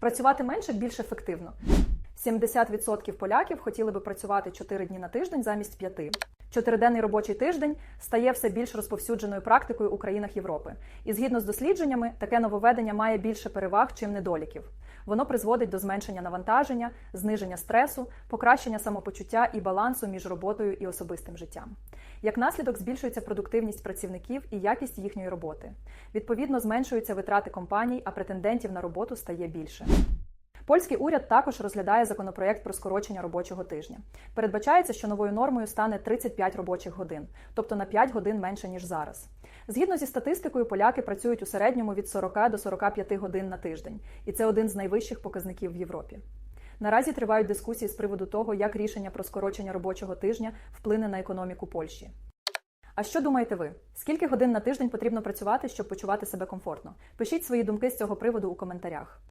Працювати менше більш ефективно. 70% поляків хотіли би працювати 4 дні на тиждень замість 5. Чотириденний робочий тиждень стає все більш розповсюдженою практикою у країнах Європи. І згідно з дослідженнями, таке нововведення має більше переваг, чим недоліків. Воно призводить до зменшення навантаження, зниження стресу, покращення самопочуття і балансу між роботою і особистим життям. Як наслідок збільшується продуктивність працівників і якість їхньої роботи. Відповідно, зменшуються витрати компаній, а претендентів на роботу стає більше. Польський уряд також розглядає законопроєкт про скорочення робочого тижня. Передбачається, що новою нормою стане 35 робочих годин, тобто на 5 годин менше ніж зараз. Згідно зі статистикою, поляки працюють у середньому від 40 до 45 годин на тиждень, і це один з найвищих показників в Європі. Наразі тривають дискусії з приводу того, як рішення про скорочення робочого тижня вплине на економіку Польщі. А що думаєте ви? Скільки годин на тиждень потрібно працювати, щоб почувати себе комфортно? Пишіть свої думки з цього приводу у коментарях.